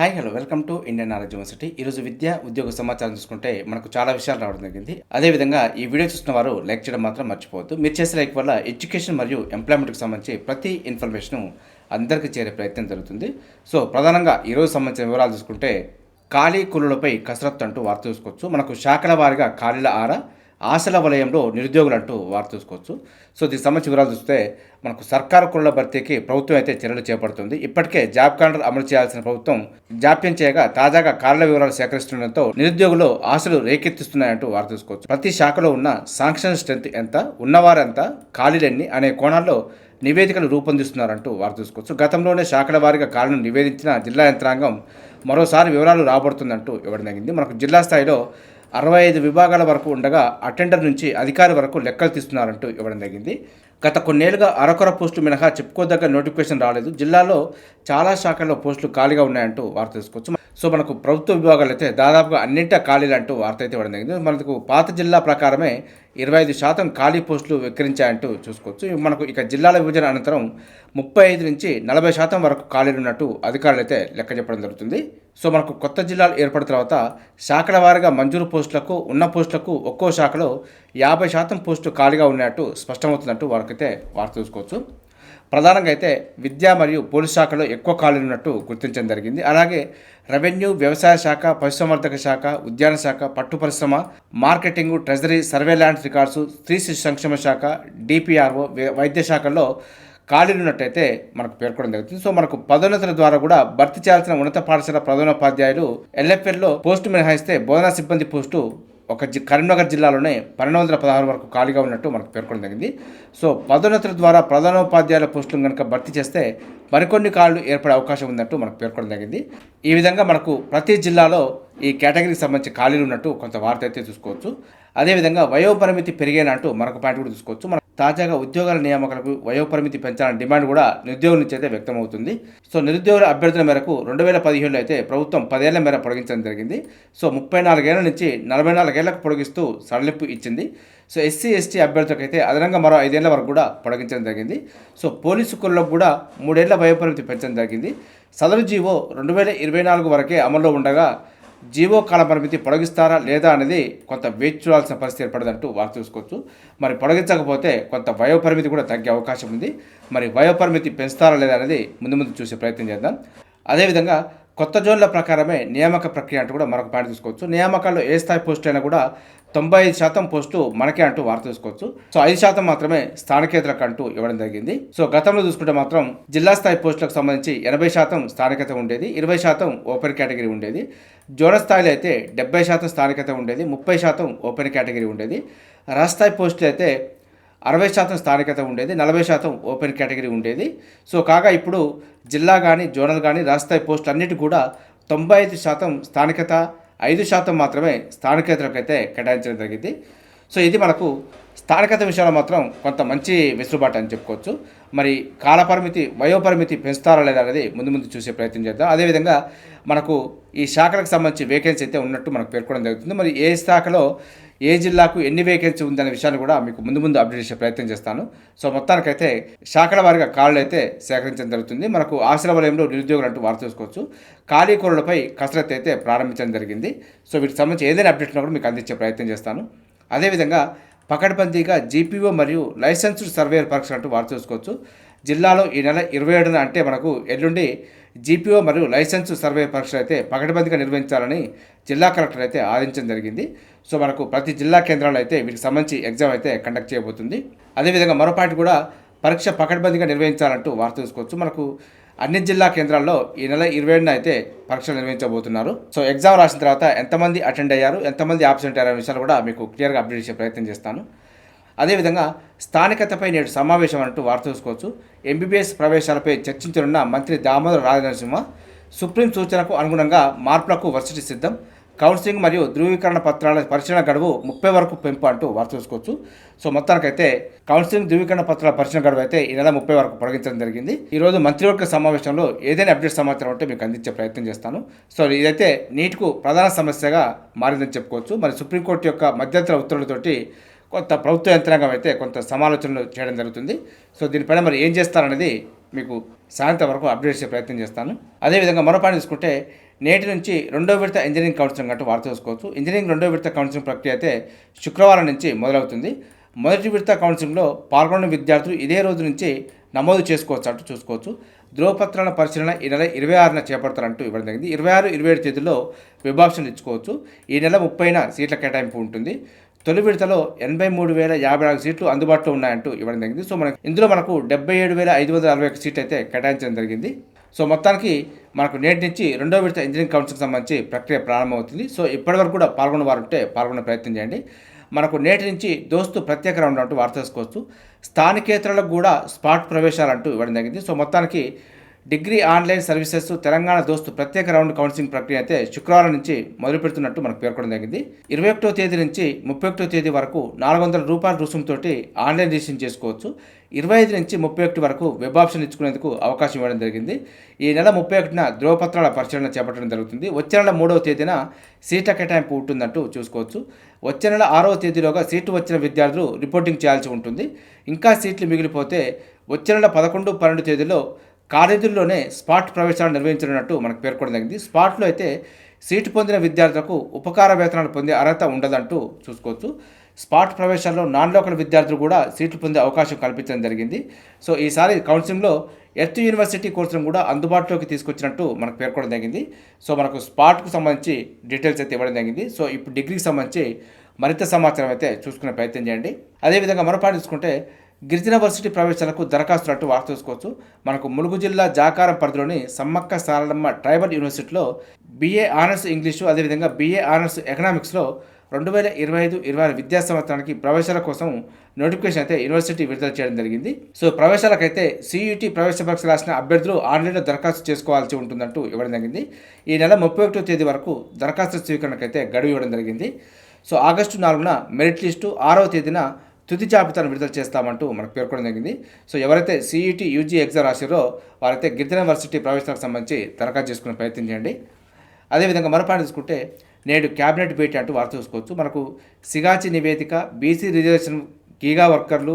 Hi hello welcome to Indian knowledge university. ఈరోజు విద్య ఉద్యోగ సమాచారం చూసుకుంటే మనకు చాలా విషయాలు రావడం జరిగింది. అదేవిధంగా ఈ వీడియో చూసిన వారు లైక్ చేయడం మాత్రం మర్చిపోవద్దు. మీరు చేసే లైక్ వల్ల ఎడ్యుకేషన్ మరియు ఎంప్లాయ్మెంట్కి సంబంధించి ప్రతి ఇన్ఫర్మేషన్ అందరికీ చేరే ప్రయత్నం జరుగుతుంది. సో ప్రధానంగా ఈరోజు సంబంధించిన వివరాలు చూసుకుంటే ఖాళీ కులులపై కసరత్తు అంటూ వార్త చూసుకోవచ్చు. మనకు శాఖల వారిగా ఖాళీల ఆర ఆశల వలయంలో నిరుద్యోగులు అంటూ వార్త చూసుకోవచ్చు. సో దీనికి సంబంధించి వివరాలు చూస్తే మనకు సర్కారు కుల భర్తీకి ప్రభుత్వం అయితే చర్యలు చేపడుతుంది. ఇప్పటికే జాబ్ కార్డర్ అమలు చేయాల్సిన ప్రభుత్వం జాప్యం చేయగా తాజాగా కార్ల వివరాలు సేకరిస్తుండటంతో నిరుద్యోగులు ఆశలు రేకెత్తిస్తున్నాయంటూ వార్త చూసుకోవచ్చు. ప్రతి శాఖలో ఉన్న సాంక్షన్ స్ట్రెంత్ ఎంత ఉన్నవారెంత ఖాళీలెన్ని అనే కోణాల్లో నివేదికలు రూపొందిస్తున్నారంటూ వారు చూసుకోవచ్చు. గతంలోనే శాఖల వారిగా కాలను నివేదించిన జిల్లా యంత్రాంగం మరోసారి వివరాలు రాబడుతుందంటూ ఇవ్వడం జరిగింది. మనకు జిల్లా స్థాయిలో అరవై ఐదు విభాగాల వరకు ఉండగా అటెండర్ నుంచి అధికారి వరకు లెక్కలు తీస్తున్నారంటూ ఇవ్వడం జరిగింది. గత కొన్నేళ్ళుగా అరకొర పోస్టు మినహా చెప్పుకోదగ్గ నోటిఫికేషన్ రాలేదు. జిల్లాలో చాలా శాఖల్లో పోస్టులు ఖాళీగా ఉన్నాయంటూ వార్త తీసుకోవచ్చు సో మనకు ప్రభుత్వ విభాగాలు అయితే దాదాపుగా అన్నింటా ఖాళీలు అంటూ వార్త అయితే ఇవ్వడం జరిగింది. మనకు పాత జిల్లా ప్రకారమే ఇరవై ఐదు శాతం ఖాళీ పోస్టులు విక్రయించాయంటూ చూసుకోవచ్చు. మనకు ఇక జిల్లాల విభజన అనంతరం ముప్పై ఐదు నుంచి నలభై శాతం వరకు ఖాళీలు ఉన్నట్టు అధికారులు అయితే లెక్క చెప్పడం జరుగుతుంది. సో మనకు కొత్త జిల్లాలు ఏర్పడిన తర్వాత శాఖల వారీగా మంజూరు పోస్టులకు ఉన్న పోస్టులకు ఒక్కో శాఖలో యాభై శాతం పోస్టు ఖాళీగా ఉన్నట్టు స్పష్టమవుతున్నట్టు వారికైతే వార్త చూసుకోవచ్చు ప్రధానంగా అయితే విద్యా మరియు పోలీస్ శాఖలో ఎక్కువ ఖాళీలు ఉన్నట్టు గుర్తించడం జరిగింది. అలాగే రెవెన్యూ వ్యవసాయ శాఖ పశుసంవర్ధక శాఖ ఉద్యాన శాఖ పట్టు పరిశ్రమ మార్కెటింగ్ ట్రెజరీ సర్వేలాన్స్ రికార్డ్స్ స్త్రీ శిశు సంక్షేమ శాఖ డిపిఆర్ఓ వైద్య శాఖల్లో ఖాళీలు ఉన్నట్టయితే మనకు పేర్కొనడం జరుగుతుంది. సో మనకు పదోన్నతుల ద్వారా కూడా భర్తీ చేయాల్సిన ఉన్నత పాఠశాల ప్రధానోపాధ్యాయులు ఎల్ఎఫ్ఎల్లో పోస్టు మినహాయిస్తే బోధనా సిబ్బంది పోస్టు ఒక జి కరీంనగర్ జిల్లాలోనే పన్నెండు వందల పదహారు వరకు ఖాళీగా ఉన్నట్టు మనకు పేర్కొనడం జరిగింది. సో పదోన్నతుల ద్వారా ప్రధానోపాధ్యాయుల పోస్టులను కనుక భర్తీ చేస్తే మరికొన్ని ఖాళీలు ఏర్పడే అవకాశం ఉన్నట్టు మనకు పేర్కొనడం జరిగింది. ఈ విధంగా మనకు ప్రతి జిల్లాలో ఈ కేటగిరీకి సంబంధించి ఖాళీలు ఉన్నట్టు కొంత వార్త అయితే చూసుకోవచ్చు. అదేవిధంగా వయోపరిమితి పెరిగేనంటూ మరొక పాయింట్ కూడా చూసుకోవచ్చు. మన తాజాగా ఉద్యోగాల నియామకాలకు వయోపరిమితి పెంచాలని డిమాండ్ కూడా నిరుద్యోగుల నుంచి అయితే వ్యక్తమవుతుంది. సో నిరుద్యోగుల అభ్యర్థుల మేరకు రెండు వేల పదిహేడులో అయితే ప్రభుత్వం పదేళ్ళ మేర పొడిగించడం జరిగింది. సో ముప్పై నాలుగేళ్ళ నుంచి నలభై నాలుగేళ్ళకు పొడిగిస్తూ సడలింపు ఇచ్చింది. సో ఎస్సీ ఎస్టీ అభ్యర్థులకు అయితే అదనంగా మరో ఐదేళ్ళ వరకు కూడా పొడిగించడం జరిగింది. సో పోలీసు కులకు కూడా మూడేళ్ళ వయోపరిమితి పెంచడం జరిగింది. సదరు జీవో రెండు వేల ఇరవై నాలుగు వరకే అమల్లో ఉండగా జీవో కాల పరిమితి పొడిగిస్తారా లేదా అనేది కొంత వేచి చూడాల్సిన పరిస్థితి ఏర్పడదంటూ వారు చూసుకోవచ్చు మరి పొడిగించకపోతే కొంత వయోపరిమితి కూడా తగ్గే అవకాశం ఉంది. మరి వయోపరిమితి పెంచుతారా లేదా అనేది ముందు ముందు చూసే ప్రయత్నం చేద్దాం. అదేవిధంగా కొత్త జోన్ల ప్రకారమే నియామక ప్రక్రియ అంటూ కూడా మరొక పాయింట్ తీసుకోవచ్చు. నియామకాల్లో ఏ స్థాయి పోస్ట్ అయినా కూడా తొంభై ఐదు శాతం పోస్టు మనకే అంటూ వార్త తీసుకోవచ్చు. సో ఐదు శాతం మాత్రమే స్థానికేతలకు అంటూ ఇవ్వడం జరిగింది. సో గతంలో చూసుకుంటే మాత్రం జిల్లా స్థాయి పోస్టులకు సంబంధించి ఎనభై శాతం స్థానికత ఉండేది ఇరవై శాతం ఓపెన్ కేటగిరీ ఉండేది. జోనల్ స్థాయిలో అయితే డెబ్బై శాతం స్థానికత ఉండేది ముప్పై శాతం ఓపెన్ కేటగిరీ ఉండేది. రాష్ట్ర స్థాయి పోస్టులు అయితే అరవై శాతం స్థానికత ఉండేది నలభై శాతం ఓపెన్ కేటగిరీ ఉండేది. సో కాగా ఇప్పుడు జిల్లా కానీ జోనల్ కానీ రాష్ట్రస్థాయి పోస్టులు అన్నిటి కూడా తొంభై ఐదు శాతం స్థానికత ఐదు శాతం మాత్రమే స్థానికేతలకు అయితే కేటాయించడం జరిగింది. సో ఇది మనకు స్థానికత విషయంలో మాత్రం కొంత మంచి వెసులుబాటు అని చెప్పుకోవచ్చు. మరి కాలపరిమితి వయోపరిమితి పెంచుతారా లేదా అనేది ముందు ముందు చూసే ప్రయత్నం చేద్దాం. అదేవిధంగా మనకు ఈ శాఖలకు సంబంధించి వేకెన్సీ అయితే ఉన్నట్టు మనకు పేర్కొనడం జరుగుతుంది. మరి ఏ శాఖలో ఏ జిల్లాకు ఎన్ని వేకెన్సీ ఉందనే విషయాన్ని కూడా మీకు ముందు ముందు అప్డేట్ చేసే ప్రయత్నం చేస్తాను. సో మొత్తానికైతే శాఖల వారిగా కాళ్ళు అయితే సేకరించడం జరుగుతుంది. మనకు ఆశ్రయ వలయంలో నిరుద్యోగులు అంటూ వార్త చూసుకోవచ్చు. ఖాళీ కూరలపై కసరత్తు అయితే ప్రారంభించడం జరిగింది. సో వీటికి సంబంధించి ఏదైనా అప్డేట్ కూడా మీకు అందించే ప్రయత్నం చేస్తాను. అదేవిధంగా పకడ్బందీగా జీపీఓ మరియు లైసెన్స్డ్ సర్వేయర్ పరీక్షలు అంటూ వార్త చూసుకోవచ్చు. జిల్లాలో ఈ నెల ఇరవై ఏడున అంటే మనకు ఎల్లుండి జీపీఓ మరియు లైసెన్స్ సర్వే పరీక్షలు అయితే పకడ్బందీగా నిర్వహించాలని జిల్లా కలెక్టర్ అయితే ఆదేశించడం జరిగింది. సో మనకు ప్రతి జిల్లా కేంద్రాల్లో అయితే వీటికి సంబంధించి ఎగ్జామ్ అయితే కండక్ట్ చేయబోతుంది. అదేవిధంగా మరోపాటి కూడా పరీక్ష పకడ్బందీగా నిర్వహించాలంటూ వార్త చూసుకోవచ్చు మనకు అన్ని జిల్లా కేంద్రాల్లో ఈ నెల ఇరవై ఏడున అయితే పరీక్షలు నిర్వహించబోతున్నారు. సో ఎగ్జామ్ రాసిన తర్వాత ఎంతమంది అటెండ్ అయ్యారు ఎంతమంది ఆబ్సెంట్ అయ్యారు అనే విషయాలు కూడా మీకు క్లియర్గా అప్డేట్ చేసే ప్రయత్నం చేస్తాను. అదేవిధంగా స్థానికతపై నేడు సమావేశం అన్నట్టు వార్త చూసుకోవచ్చు. ఎంబీబీఎస్ ప్రవేశాలపై చర్చించనున్న మంత్రి దామోదర రాజనరసింహ సుప్రీం సూచనకు అనుగుణంగా మార్పులకు వర్సిటీ సిద్ధం. కౌన్సిలింగ్ మరియు ధృవీకరణ పత్రాల పరిశీలన గడువు ముప్పై వరకు పెంపు అంటూ వార్త చూసుకోవచ్చు. సో మొత్తానికైతే కౌన్సిలింగ్ ధృవీకరణ పత్రాల పరిశీలన గడువు అయితే ఈ నెల ముప్పై వరకు పొడిగించడం జరిగింది. ఈరోజు మంత్రివర్గ సమావేశంలో ఏదైనా అప్డేట్ సమాచారం ఉంటే మీకు అందించే ప్రయత్నం చేస్తాను. సో ఇదైతే నీట్కు ప్రధాన సమస్యగా మారిందని చెప్పుకోవచ్చు. మరి సుప్రీంకోర్టు యొక్క మధ్యంతర ఉత్తర్వులతోటి కొంత ప్రభుత్వ యంత్రాంగం అయితే కొంత సమాలోచనలు చేయడం జరుగుతుంది. సో దీనిపైన మరి ఏం చేస్తారనేది మీకు సాయంత్రం వరకు అప్డేట్ చేసే ప్రయత్నం చేస్తాను. అదేవిధంగా మరో పాయింట్ తీసుకుంటే నేటి నుంచి రెండో విడత ఇంజనీరింగ్ కౌన్సిలింగ్ అంటూ వార్త చూసుకోవచ్చు. ఇంజనీరింగ్ రెండో విడత కౌన్సిలింగ్ ప్రక్రియ అయితే శుక్రవారం నుంచి మొదలవుతుంది. మొదటి విడత కౌన్సిలింగ్లో పాల్గొన్న విద్యార్థులు ఇదే రోజు నుంచి నమోదు చేసుకోవచ్చు అంటూ చూసుకోవచ్చు. ధ్రువపత్రాల పరిశీలన ఈ నెల ఇరవై ఆరున చేపడతారంటూ ఇవ్వడం జరిగింది. ఇరవై ఆరు ఇరవై ఏడు తేదీలో విభాషణలు ఇచ్చుకోవచ్చు. ఈ నెల ముప్పైన సీట్ల కేటాయింపు ఉంటుంది. తొలి విడతలో ఎనభై మూడు వేల యాభై నాలుగు సీట్లు అందుబాటులో ఉన్నాయంటూ ఇవ్వడం జరిగింది. సో మనకి ఇందులో మనకు డెబ్బై ఏడు వేల ఐదు వందల అరవై ఒక సీట్లు అయితే కేటాయించడం జరిగింది. సో మొత్తానికి మనకు నేటి నుంచి రెండో విడత ఇంజనీరింగ్ కౌన్సిల్కి సంబంధించి ప్రక్రియ ప్రారంభమవుతుంది. సో ఇప్పటివరకు కూడా పాల్గొన్న వారు ఉంటే పాల్గొనే ప్రయత్నం చేయండి. మనకు నేటి నుంచి దోస్తు ప్రత్యేక రౌండ్ అంటూ వార్త తెలుసుకోవచ్చు. స్థానికేతరులకు కూడా స్పాట్ ప్రవేశాలు అంటూ ఇవ్వడం జరిగింది. సో మొత్తానికి డిగ్రీ ఆన్లైన్ సర్వీసెస్ తెలంగాణ దోస్తు ప్రత్యేక రౌండ్ కౌన్సిలింగ్ ప్రక్రియ అయితే శుక్రవారం నుంచి మొదలు పెడుతున్నట్టు మనకు పేర్కొనడం జరిగింది. ఇరవై ఒకటో తేదీ నుంచి ముప్పై ఒకటో తేదీ వరకు నాలుగు వందల రూపాయల రుసుముతోటి ఆన్లైన్ రిజిస్ట్రేషన్ చేసుకోవచ్చు. ఇరవై ఐదు నుంచి ముప్పై ఒకటి వరకు వెబ్ ఆప్షన్ ఇచ్చుకునేందుకు అవకాశం ఇవ్వడం జరిగింది. ఈ నెల ముప్పై ఒకటిన ధ్రువపత్రాల పరిశీలన చేపట్టడం జరుగుతుంది. వచ్చే నెల మూడవ తేదీన సీట్ల కేటాయింపు ఉంటుందంటూ చూసుకోవచ్చు. వచ్చే నెల ఆరవ తేదీలోగా సీటు వచ్చిన విద్యార్థులు రిపోర్టింగ్ చేయాల్సి ఉంటుంది. ఇంకా సీట్లు మిగిలిపోతే వచ్చే నెల పదకొండు పన్నెండు తేదీలో కాలేజీల్లోనే స్పాట్ ప్రవేశాలు నిర్వహించనున్నట్టు మనకు పేర్కొనడం జరిగింది. స్పాట్లో అయితే సీటు పొందిన విద్యార్థులకు ఉపకార వేతనాలు పొందే అర్హత ఉండదంటూ చూసుకోవచ్చు. స్పాట్ ప్రవేశాల్లో నాన్ లోకల్ విద్యార్థులు కూడా సీట్లు పొందే అవకాశం కల్పించడం జరిగింది. సో ఈసారి కౌన్సిలింగ్లో ఎర్త్ యూనివర్సిటీ కోర్సును కూడా అందుబాటులోకి తీసుకొచ్చినట్టు మనకు పేర్కొనడం జరిగింది. సో మనకు స్పాట్కు సంబంధించి డీటెయిల్స్ అయితే ఇవ్వడం జరిగింది. సో ఇప్పుడు డిగ్రీకి సంబంధించి మరింత సమాచారం అయితే చూసుకునే ప్రయత్నం చేయండి. అదేవిధంగా మరోపాటు చూసుకుంటే గిరిజన వర్సిటీ ప్రవేశాలకు దరఖాస్తులు అంటూ వార్త చూసుకోవచ్చు మనకు ములుగు జిల్లా జాకారం పరిధిలోని సమ్మక్క సారలమ్మ ట్రైబల్ యూనివర్సిటీలో బీఏ ఆనర్స్ ఇంగ్లీషు అదేవిధంగా బీఏ ఆనర్స్ ఎకనామిక్స్లో రెండు వేల ఇరవై ఐదు ఇరవై ఆరు విద్యా సంవత్సరానికి ప్రవేశాల కోసం నోటిఫికేషన్ అయితే యూనివర్సిటీ విడుదల చేయడం జరిగింది. సో ప్రవేశాలకైతే సియూటీ ప్రవేశ పరీక్ష రాసిన అభ్యర్థులు ఆన్లైన్లో దరఖాస్తు చేసుకోవాల్సి ఉంటుందంటూ ఇవ్వడం జరిగింది. ఈ నెల ముప్పై ఒకటో తేదీ వరకు దరఖాస్తు స్వీకరణకైతే గడువు ఇవ్వడం జరిగింది. సో ఆగస్టు నాలుగున మెరిట్ లిస్టు ఆరవ తేదీన తుది జాబితాను విడుదల చేస్తామంటూ మనకు పేర్కొనడం జరిగింది. సో ఎవరైతే సిఈటి యూజీ ఎగ్జామ్ రాశారో వారైతే గిరిజన యూనివర్సిటీ ప్రవేశాలకు సంబంధించి దరఖాస్తు చేసుకునే ప్రయత్నం చేయండి. అదేవిధంగా మరో చూసుకుంటే నేడు క్యాబినెట్ భేటీ అంటూ వార్త చూసుకోవచ్చు. మనకు సిగాచి నివేదిక బీసీ రిజర్వేషన్ గీగా వర్కర్లు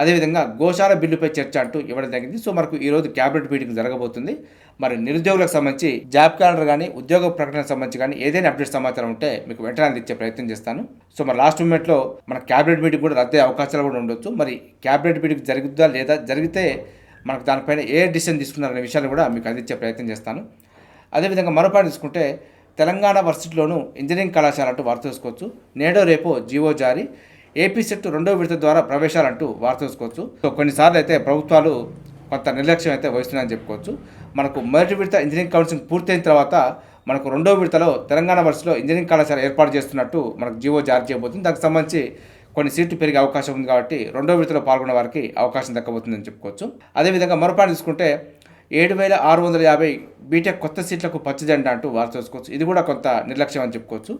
అదేవిధంగా గోశాల బిల్లుపై చర్చ అంటూ ఇవ్వడం జరిగింది. సో మనకు ఈరోజు క్యాబినెట్ మీటింగ్ జరగబోతుంది. మరి నిరుద్యోగులకు సంబంధించి జాబ్ క్యాలెండర్ కానీ ఉద్యోగ ప్రకటనకు సంబంధించి కానీ ఏదైనా అప్డేట్ సమాచారం ఉంటే మీకు వెంటనే అందించే ప్రయత్నం చేస్తాను. సో మరి లాస్ట్ మూమెంట్లో మన క్యాబినెట్ మీటింగ్ కూడా రద్దే అవకాశాలు కూడా ఉండొచ్చు. మరి క్యాబినెట్ మీటింగ్ జరుగుద్దా లేదా జరిగితే మనకు దానిపైన ఏ డిసిషన్ తీసుకున్నారనే విషయాన్ని కూడా మీకు అందించే ప్రయత్నం చేస్తాను. అదేవిధంగా మరో పాయింట్ తీసుకుంటే తెలంగాణ వర్సిటీలోనూ ఇంజనీరింగ్ కళాశాల అంటూ వార్త చేసుకోవచ్చు నేడో రేపో జీవో జారీ. ఏపీ సెట్ రెండో విడత ద్వారా ప్రవేశాలంటూ వార్త చూసుకోవచ్చు సో కొన్నిసార్లు అయితే ప్రభుత్వాలు కొంత నిర్లక్ష్యం అయితే వహిస్తున్నాయని చెప్పుకోవచ్చు. మనకు మొదటి విడత ఇంజనీరింగ్ కౌన్సిలింగ్ పూర్తయిన తర్వాత మనకు రెండో విడతలో తెలంగాణ వర్సిటీలో ఇంజనీరింగ్ కళాశాల ఏర్పాటు చేస్తున్నట్టు మనకు జీవో జారీ చేయబోతుంది. దానికి సంబంధించి కొన్ని సీట్లు పెరిగే అవకాశం ఉంది కాబట్టి రెండో విడతలో పాల్గొన్న వారికి అవకాశం దక్కబోతుందని చెప్పుకోవచ్చు. అదేవిధంగా మరోపాటు తీసుకుంటే ఏడు వేల ఆరు వందల యాభై బీటెక్ కొత్త సీట్లకు పచ్చజెండా అంటూ వారు చూసుకోవచ్చు ఇది కూడా కొంత నిర్లక్ష్యం అని చెప్పుకోవచ్చు.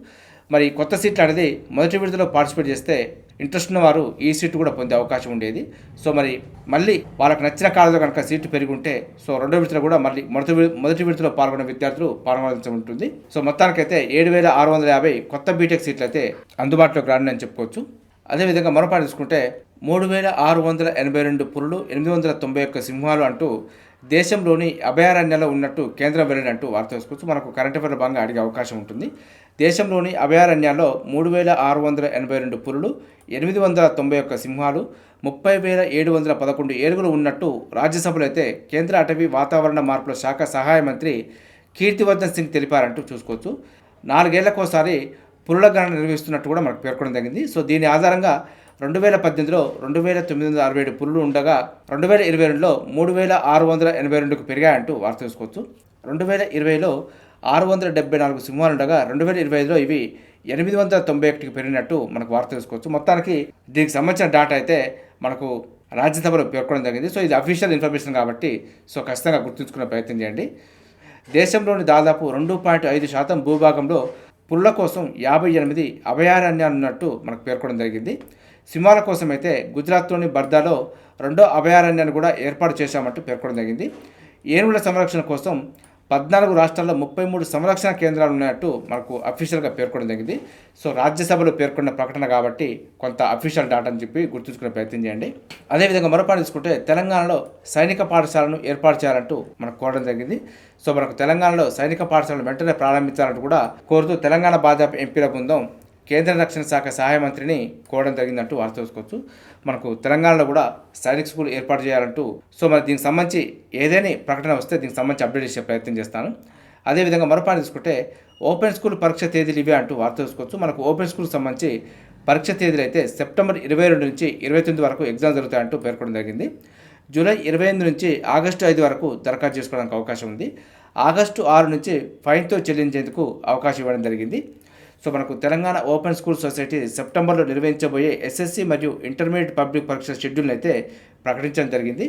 మరి కొత్త సీట్లు అనేది మొదటి విడతలో పార్టిసిపేట్ చేస్తే ఇంట్రెస్ట్ ఉన్న వారు ఈ సీటు కూడా పొందే అవకాశం ఉండేది. సో మరి మళ్ళీ వాళ్ళకి నచ్చిన కాలంలో కనుక సీటు పెరిగి ఉంటే సో రెండో విడతలో కూడా మళ్ళీ మొదటి మొదటి విడతలో పాల్గొన్న విద్యార్థులు పాల్గొనాల్సి ఉంటుంది. సో మొత్తానికైతే ఏడు వేల ఆరు వందల యాభై కొత్త బీటెక్ సీట్లు అయితే అందుబాటులోకి రాని అని చెప్పుకోవచ్చు. అదేవిధంగా మరోపాటు చూసుకుంటే మూడు వేల ఆరు వందల ఎనభై రెండు పురులు ఎనిమిది వందల తొంభై ఒక్క సింహాలు అంటూ దేశంలోని అభయారణ్యాల్లో ఉన్నట్టు కేంద్రం వెళ్ళినట్టు వార్త చూసుకోవచ్చు మనకు కరెంట్ అఫైర్ భాగంగా అడిగే అవకాశం ఉంటుంది. దేశంలోని అభయారణ్యాల్లో మూడు వేల ఆరు వందల ఎనభై రెండు పులులు ఎనిమిది వందల తొంభై ఒక్క సింహాలు ముప్పై వేల ఏడు వందల పదకొండు ఏనుగులు ఉన్నట్టు రాజ్యసభలో అయితే కేంద్ర అటవీ వాతావరణ మార్పుల శాఖ సహాయ మంత్రి కీర్తివర్ధన్ సింగ్ తెలిపారంటూ చూసుకోవచ్చు. నాలుగేళ్ళకోసారి పులుల గణన నిర్వహిస్తున్నట్టు కూడా మనకు పేర్కొనడం జరిగింది. సో దీని ఆధారంగా రెండు వేల పద్దెనిమిదిలో రెండు వేల తొమ్మిది వందల అరవై ఏడు పులులు ఉండగా రెండు వేల ఇరవై రెండులో మూడు వేల ఆరు వందల ఎనభై రెండుకు పెరిగాయంటూ వార్త చూసుకోవచ్చు. రెండు వేల ఇరవైలో ఆరు వందల డెబ్బై నాలుగు సింహాలు ఉండగా రెండు వేల ఇరవై ఐదులో ఇవి ఎనిమిది వందల తొంభై ఒకటికి పెరిగినట్టు మనకు వార్త తెలుసుకోవచ్చు. మొత్తానికి దీనికి సంబంధించిన డాటా అయితే మనకు రాజ్యసభలో పేర్కొనడం జరిగింది. సో ఇది అఫీషియల్ ఇన్ఫర్మేషన్ కాబట్టి సో ఖచ్చితంగా గుర్తుంచుకునే ప్రయత్నం చేయండి. దేశంలోని దాదాపు రెండు పాయింట్ ఐదు శాతం భూభాగంలో పుల్ల కోసం యాభై ఎనిమిది అభయారణ్యాలు ఉన్నట్టు మనకు పేర్కొనడం జరిగింది. సింహాల కోసం అయితే గుజరాత్లోని బర్దాలో రెండో అభయారణ్యాన్ని కూడా ఏర్పాటు చేశామంటూ పేర్కొనడం జరిగింది. ఏనుగుల సంరక్షణ కోసం పద్నాలుగు రాష్ట్రాల్లో ముప్పై మూడు సంరక్షణ కేంద్రాలు ఉన్నట్టు మనకు అఫీషియల్గా పేర్కొనడం జరిగింది. సో రాజ్యసభలో పేర్కొన్న ప్రకటన కాబట్టి కొంత అఫీషియల్ డాటా అని చెప్పి గుర్తుంచుకునే ప్రయత్నం చేయండి. అదేవిధంగా మరోపాటు తీసుకుంటే తెలంగాణలో సైనిక పాఠశాలను ఏర్పాటు చేయాలంటూ మనకు కోరడం జరిగింది. సో మనకు తెలంగాణలో సైనిక పాఠశాలను వెంటనే ప్రారంభించాలంటూ కూడా కోరుతూ తెలంగాణ భాజపా ఎంపీల బృందం కేంద్ర రక్షణ శాఖ సహాయ మంత్రిని కోరడం జరిగిందంటూ వార్త చూసుకోవచ్చు మనకు తెలంగాణలో కూడా సైనిక్ స్కూల్ ఏర్పాటు చేయాలంటూ సో మరి దీనికి సంబంధించి ఏదైనా ప్రకటన వస్తే దీనికి సంబంధించి అప్డేట్ చేసే ప్రయత్నం చేస్తాను. అదేవిధంగా మరోపాటు తీసుకుంటే ఓపెన్ స్కూల్ పరీక్ష తేదీలు ఇవే అంటూ వార్త చూసుకోవచ్చు మనకు ఓపెన్ స్కూల్కి సంబంధించి పరీక్ష తేదీలు అయితే సెప్టెంబర్ ఇరవై రెండు నుంచి ఇరవై తొమ్మిది వరకు ఎగ్జామ్ జరుగుతాయంటూ పేర్కొనడం జరిగింది. జూలై ఇరవై ఎనిమిది నుంచి ఆగస్టు ఐదు వరకు దరఖాస్తు చేసుకోవడానికి అవకాశం ఉంది. ఆగస్టు ఆరు నుంచి ఫైన్తో చెల్లించేందుకు అవకాశం ఇవ్వడం జరిగింది. సో మనకు తెలంగాణ ఓపెన్ స్కూల్ సొసైటీ సెప్టెంబర్లో నిర్వహించబోయే ఎస్ఎస్సి మరియు ఇంటర్మీడియట్ పబ్లిక్ పరీక్ష షెడ్యూల్ని అయితే ప్రకటించడం జరిగింది.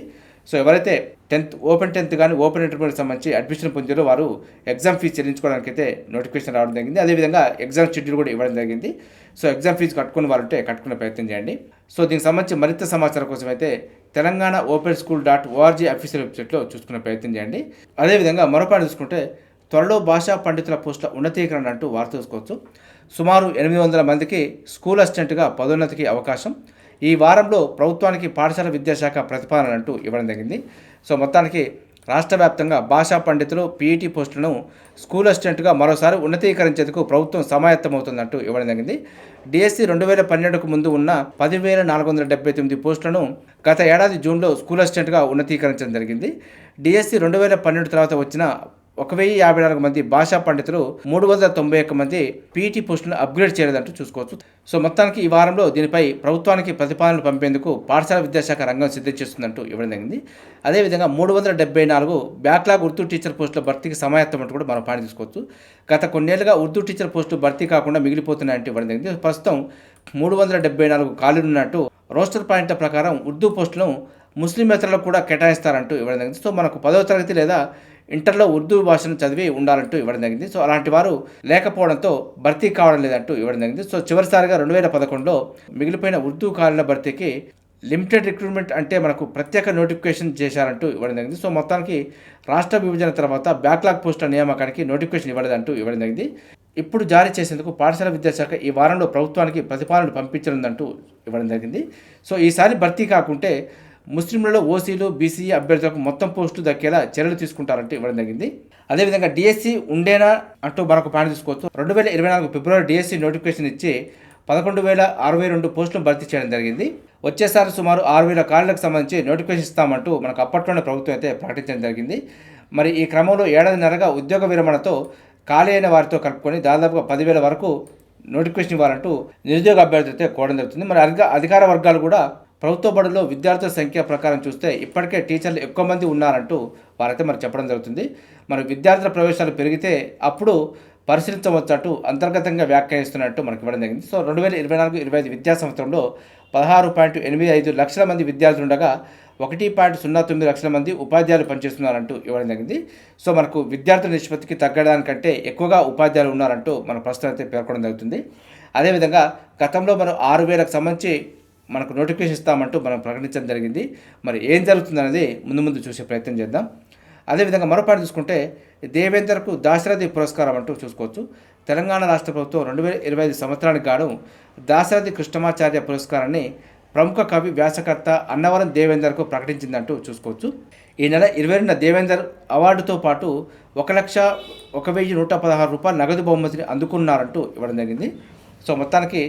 సో ఎవరైతే టెన్త్ ఓపెన్ టెన్త్ కానీ ఓపెన్ ఇంటర్మీడియట్ సంబంధించి అడ్మిషన్ పొందారో వారు ఎగ్జామ్ ఫీజు చెల్లించుకోవడానికి అయితే నోటిఫికేషన్ రావడం జరిగింది. అదేవిధంగా ఎగ్జామ్ షెడ్యూల్ కూడా ఇవ్వడం జరిగింది. సో ఎగ్జామ్ ఫీజు కట్టుకుని వారు ఉంటే కట్టుకునే ప్రయత్నం చేయండి. సో దీనికి సంబంధించి మరింత సమాచారం కోసం అయితే Telangana open school dot ORG official వెబ్సైట్లో చూసుకునే ప్రయత్నం చేయండి. అదేవిధంగా మరొక చూసుకుంటే త్వరలో భాషా పండితుల పోస్టుల ఉన్నతీకరణ అంటూ వార్త చూసుకోవచ్చు సుమారు ఎనిమిది వందల మందికి స్కూల్ అసిస్టెంట్గా పదోన్నతికి అవకాశం. ఈ వారంలో ప్రభుత్వానికి పాఠశాల విద్యాశాఖ ప్రతిపాదన అంటూ ఇవ్వడం జరిగింది. సో మొత్తానికి రాష్ట్ర వ్యాప్తంగా భాషా పండితులు పీఈటీ పోస్టులను స్కూల్ అసిస్టెంట్గా మరోసారి ఉన్నతీకరించేందుకు ప్రభుత్వం సమాయత్తమవుతుందంటూ ఇవ్వడం జరిగింది. డిఎస్సి రెండు వేల పన్నెండుకు ముందు ఉన్న పదివేల నాలుగు వందల డెబ్బై తొమ్మిది పోస్టులను గత ఏడాది జూన్లో స్కూల్ అసిస్టెంట్గా ఉన్నతీకరించడం జరిగింది. డిఎస్సి రెండు వేల పన్నెండు తర్వాత వచ్చిన ఒక వెయ్యి యాభై నాలుగు మంది భాషా పండితులు మూడు వందల తొంభై ఒక్క మంది పీటీ పోస్టులను అప్గ్రేడ్ చేయలేదంటూ చూసుకోవచ్చు. సో మొత్తానికి ఈ వారంలో దీనిపై ప్రభుత్వానికి ప్రతిపాదనలు పంపేందుకు పాఠశాల విద్యాశాఖ రంగం సిద్ధం చేస్తుందంటూ ఇవ్వడం జరిగింది. అదేవిధంగా మూడు వందల డెబ్బై నాలుగు బ్యాక్లాగ్ ఉర్దూ టీచర్ పోస్టుల భర్తీకి సమాయత్తం అంటూ కూడా మనం పాయింట్ తీసుకోవచ్చు. గత కొన్నేళ్ళుగా ఉర్దూ టీచర్ పోస్టులు భర్తీ కాకుండా మిగిలిపోతున్నాయంటూ ఇవ్వడం జరిగింది. ప్రస్తుతం మూడు వందల డెబ్బై నాలుగు ఖాళీలు ఉన్నట్టు రోస్టర్ పాయింట్ల ప్రకారం ఉర్దూ పోస్టులను ముస్లిమేతరులకు కూడా కేటాయిస్తారంటూ ఇవ్వడం జరిగింది. సో మనకు పదవ తరగతి లేదా ఇంటర్లో ఉర్దూ భాషను చదివి ఉండాలంటూ ఇవ్వడం జరిగింది. సో అలాంటి వారు లేకపోవడంతో భర్తీ కావడం లేదంటూ ఇవ్వడం జరిగింది. సో చివరిసారిగా రెండు వేల పదకొండులో మిగిలిపోయిన ఉర్దూ ఖాళీల భర్తీకి లిమిటెడ్ రిక్రూట్మెంట్ అంటే మనకు ప్రత్యేక నోటిఫికేషన్ చేశారంటూ ఇవ్వడం జరిగింది. సో మొత్తానికి రాష్ట్ర విభజన తర్వాత బ్యాక్లాగ్ పోస్టుల నియామకానికి నోటిఫికేషన్ ఇవ్వలేదంటూ ఇవ్వడం జరిగింది. ఇప్పుడు జారీ చేసేందుకు పాఠశాల విద్యాశాఖ ఈ వారంలో ప్రభుత్వానికి ప్రతిపాదనలు పంపించనుందంటూ ఇవ్వడం జరిగింది. సో ఈసారి భర్తీ కాకుంటే ముస్లింలలో ఓసీలు బీసీ అభ్యర్థులకు మొత్తం పోస్టు దక్కేలా చర్యలు తీసుకుంటారంటూ ఇవ్వడం జరిగింది. అదేవిధంగా డిఎస్సి ఉండేనా అంటూ మరొక పాయింట్ తీసుకోవచ్చు. రెండు వేల ఇరవై నాలుగు ఫిబ్రవరి డిఎస్సి నోటిఫికేషన్ ఇచ్చి పదకొండు వేల అరవై రెండు పోస్టులను భర్తీ చేయడం జరిగింది. వచ్చేసారి సుమారు ఆరు వేల ఖాళీలకు సంబంధించి నోటిఫికేషన్ ఇస్తామంటూ మనకు అప్పట్లోనే ప్రభుత్వం అయితే ప్రకటించడం జరిగింది. మరి ఈ క్రమంలో ఏడాదిన్నరగా ఉద్యోగ విరమణతో ఖాళీ అయిన వారితో కలుపుకొని దాదాపుగా పదివేల వరకు నోటిఫికేషన్ ఇవ్వాలంటూ నిరుద్యోగ అభ్యర్థులతో అయితే కోవడం జరుగుతుంది. మరి అధిక అధికార వర్గాలు కూడా ప్రభుత్వ బడుల్లో విద్యార్థుల సంఖ్య ప్రకారం చూస్తే ఇప్పటికే టీచర్లు ఎక్కువ మంది ఉన్నారంటూ వారైతే మరి చెప్పడం జరుగుతుంది. మరి విద్యార్థుల ప్రవేశాలు పెరిగితే అప్పుడు పరిశీలించవచ్చట్టు అంతర్గతంగా వ్యాఖ్యానిస్తున్నట్టు మనకి ఇవ్వడం జరిగింది. సో రెండు వేల ఇరవై నాలుగు ఇరవై ఐదు విద్యా సంవత్సరంలో పదహారు పాయింట్ ఎనిమిది ఐదు లక్షల మంది విద్యార్థులు ఉండగా ఒకటి పాయింట్ సున్నా తొమ్మిది లక్షల మంది ఉపాధ్యాయులు పనిచేస్తున్నారంటూ ఇవ్వడం జరిగింది. సో మనకు విద్యార్థుల నిష్పత్తికి తగ్గడానికంటే ఎక్కువగా ఉపాధ్యాయులు ఉన్నారంటూ మన ప్రస్తుతం అయితే పేర్కొనడం జరుగుతుంది. అదేవిధంగా గతంలో మనం ఆరు వేలకు సంబంధించి మనకు నోటిఫికేషన్ ఇస్తామంటూ మనం ప్రకటించడం జరిగింది. మరి ఏం జరుగుతుందనేది ముందు ముందు చూసే ప్రయత్నం చేద్దాం. అదేవిధంగా మరో పాయింట్ చూసుకుంటే దేవేందర్కు దాశరథి పురస్కారం అంటూ చూసుకోవచ్చు. తెలంగాణ రాష్ట్ర ప్రభుత్వం రెండు వేల ఇరవై ఐదు సంవత్సరానికి గాను దాశరథి కృష్ణమాచార్య పురస్కారాన్ని ప్రముఖ కవి వ్యాసకర్త అన్నవరం దేవేందర్కు ప్రకటించిందంటూ చూసుకోవచ్చు. ఈ నెల ఇరవై రెండున దేవేందర్ అవార్డుతో పాటు ఒక లక్ష ఒక వెయ్యి నూట పదహారు రూపాయల నగదు బహుమతిని అందుకున్నారంటూ ఇవ్వడం జరిగింది. సో మొత్తానికి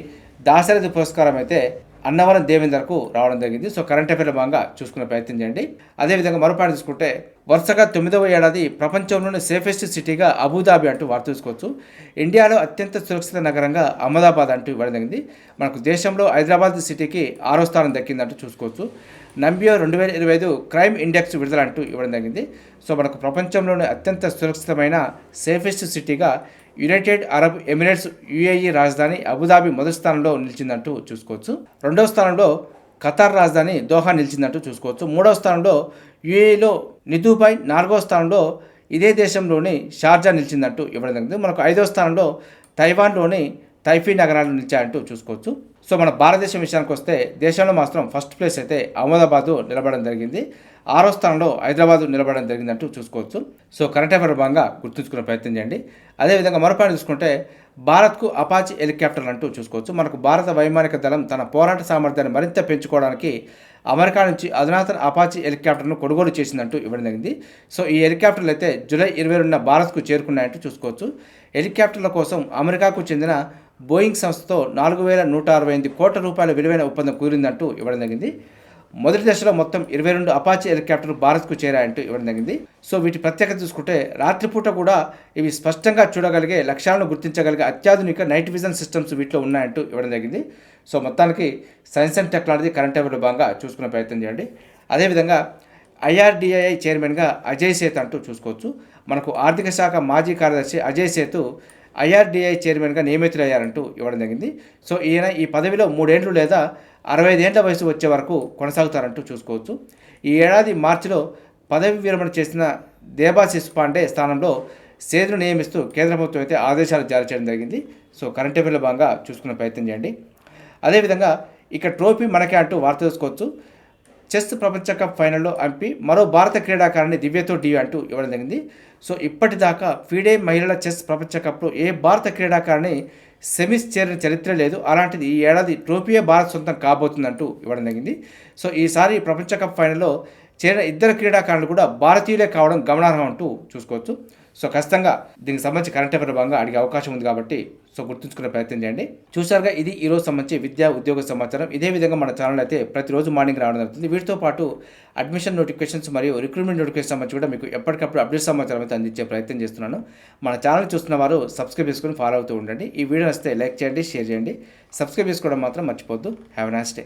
దాశరథి పురస్కారం అయితే అన్నవరం దేవేందర్కు రావడం జరిగింది. సో కరెంట్ అఫేర్ల భాగంగా చూసుకునే ప్రయత్నం చేయండి. అదేవిధంగా మరో పాయింట్ చూసుకుంటే వరుసగా తొమ్మిదవ ఏడాది ప్రపంచంలోనే సేఫెస్ట్ సిటీగా అబుదాబి అంటూ వార్త చూసుకోవచ్చు ఇండియాలో అత్యంత సురక్షిత నగరంగా అహ్మదాబాద్ అంటూ ఇవ్వడం జరిగింది. మనకు దేశంలో హైదరాబాద్ సిటీకి ఆరో స్థానం దక్కిందంటూ చూసుకోవచ్చు. నంబియో రెండు వేల ఇరవై ఐదు క్రైమ్ ఇండెక్స్ విడుదల అంటూ ఇవ్వడం జరిగింది. సో మనకు ప్రపంచంలోనే అత్యంత సురక్షితమైన సేఫెస్ట్ సిటీగా యునైటెడ్ అరబ్ ఎమిరేట్స్ యుఏఈ రాజధాని అబుదాబి మొదటి స్థానంలో నిలిచిందంటూ చూసుకోవచ్చు. రెండవ స్థానంలో ఖతార్ రాజధాని దోహా నిలిచిందంటూ చూసుకోవచ్చు. మూడవ స్థానంలో యుఏఈలో నిదుబాయ్ నాలుగవ స్థానంలో ఇదే దేశంలోని షార్జా నిలిచిందంటూ ఇవ్వడం జరిగింది. మనకు ఐదవ స్థానంలో తైవాన్లోని టైఫీ నగరాలు నిలిచాయంటూ చూసుకోవచ్చు. సో మన భారతదేశం విషయానికి వస్తే దేశంలో మాత్రం ఫస్ట్ ప్లేస్ అయితే అహ్మదాబాదు నిలబడడం జరిగింది. ఆరో స్థానంలో హైదరాబాద్ నిలబడడం జరిగిందంటూ చూసుకోవచ్చు. సో కరెంట్ అఫేర్ భాగంగా గుర్తుంచుకునే ప్రయత్నం చేయండి. అదేవిధంగా మరోపాటు చూసుకుంటే భారత్కు అపాచి హెలికాప్టర్లు అంటూ చూసుకోవచ్చు. మనకు భారత వైమానిక దళం తన పోరాట సామర్థ్యాన్ని మరింత పెంచుకోవడానికి అమెరికా నుంచి అధునాతన అపాచి హెలికాప్టర్ను కొనుగోలు చేసిందంటూ ఇవ్వడం జరిగింది. సో ఈ హెలికాప్టర్లు అయితే జూలై ఇరవై రెండున భారత్కు చేరుకున్నాయంటూ చూసుకోవచ్చు. హెలికాప్టర్ల కోసం అమెరికాకు చెందిన బోయింగ్ సంస్థతో నాలుగు వేల నూట అరవై ఎనిమిది కోట్ల రూపాయల విలువైన ఒప్పందం కుదిరిందంటూ ఇవ్వడం జరిగింది. మొదటి దశలో మొత్తం ఇరవై రెండు అపాచీ హెలికాప్టర్లు భారత్కు చేరాయంటూ ఇవ్వడం జరిగింది. సో వీటి ప్రత్యేకత చూసుకుంటే రాత్రిపూట కూడా ఇవి స్పష్టంగా చూడగలిగే లక్ష్యాలను గుర్తించగలిగే అత్యాధునిక నైట్ విజన్ సిస్టమ్స్ వీటిలో ఉన్నాయంటూ ఇవ్వడం జరిగింది. సో మొత్తానికి సైన్స్ అండ్ టెక్నాలజీ కరెంట్ అఫైర్లో భాగంగా చూసుకునే ప్రయత్నం చేయండి. అదేవిధంగా ఐఆర్డిఐ చైర్మన్గా అజయ్ సేత్ అంటూ చూసుకోవచ్చు. మనకు ఆర్థిక శాఖ మాజీ కార్యదర్శి అజయ్ సేతు ఐఆర్డిఐ చైర్మన్గా నియమితులయ్యారంటూ ఇవ్వడం జరిగింది. సో ఈయన ఈ పదవిలో మూడేండ్లు లేదా అరవై ఐదేండ్ల వయసు వచ్చే వరకు కొనసాగుతారంటూ చూసుకోవచ్చు. ఈ ఏడాది మార్చిలో పదవి విరమణ చేసిన దేబాశిష్ పాండే స్థానంలో సేదును నియమిస్తూ కేంద్ర ప్రభుత్వం అయితే ఆదేశాలు జారీ చేయడం జరిగింది. సో కరెంట్ అఫేర్లో భాగంగా చూసుకునే ప్రయత్నం చేయండి. అదేవిధంగా ఇక ట్రోఫీ మనకే అంటూ వార్త చూసుకోవచ్చు చెస్ ప్రపంచ కప్ ఫైనల్లో అంపి మరో భారత క్రీడాకారిణి దివ్యతో డి అంటూ ఇవ్వడం జరిగింది. సో ఇప్పటిదాకా ఫీడే మహిళల చెస్ ప్రపంచ కప్లో ఏ భారత క్రీడాకారిణి సెమీస్ చేరిన చరిత్ర లేదు. అలాంటిది ఈ ఏడాది ట్రోఫీయే భారత్ సొంతం కాబోతుందంటూ ఇవ్వడం జరిగింది. సో ఈసారి ప్రపంచ కప్ ఫైనల్లో చేరిన ఇద్దరు క్రీడాకారులు కూడా భారతీయులే కావడం గమనార్హం అంటూ చూసుకోవచ్చు. సో ఖచ్చితంగా దీనికి సంబంధించి కరెంట్ అఫేర్ భాగంగా అడిగే అవకాశం ఉంది కాబట్టి సో గుర్తుంచుకునే ప్రయత్నం చేయండి. చూసారుగా ఇది ఈ రోజు సంబంధించి విద్యా ఉద్యోగ సమాచారం. ఇదే విధంగా మన ఛానల్ అయితే ప్రతిరోజు మార్నింగ్ రావడం జరుగుతుంది. వీటితో పాటు అడ్మిషన్ నోటిఫికేషన్స్ మరియు రిక్రూట్మెంట్ నోటిఫికేషన్ సంబంధించి కూడా మీకు ఎప్పటికప్పుడు అప్డేట్ సమాచారం అయితే అందించే ప్రయత్నం చేస్తున్నాను. మన ఛానల్ చూస్తున్న వారు సబ్స్క్రైబ్ చేసుకుని ఫాలో అవుతూ ఉండండి. ఈ వీడియో వస్తే లైక్ చేయండి షేర్ చేయండి. సబ్స్క్రైబ్ చేసుకోవడం మాత్రం మర్చిపోద్దు హ్యావ్ నైస్ డే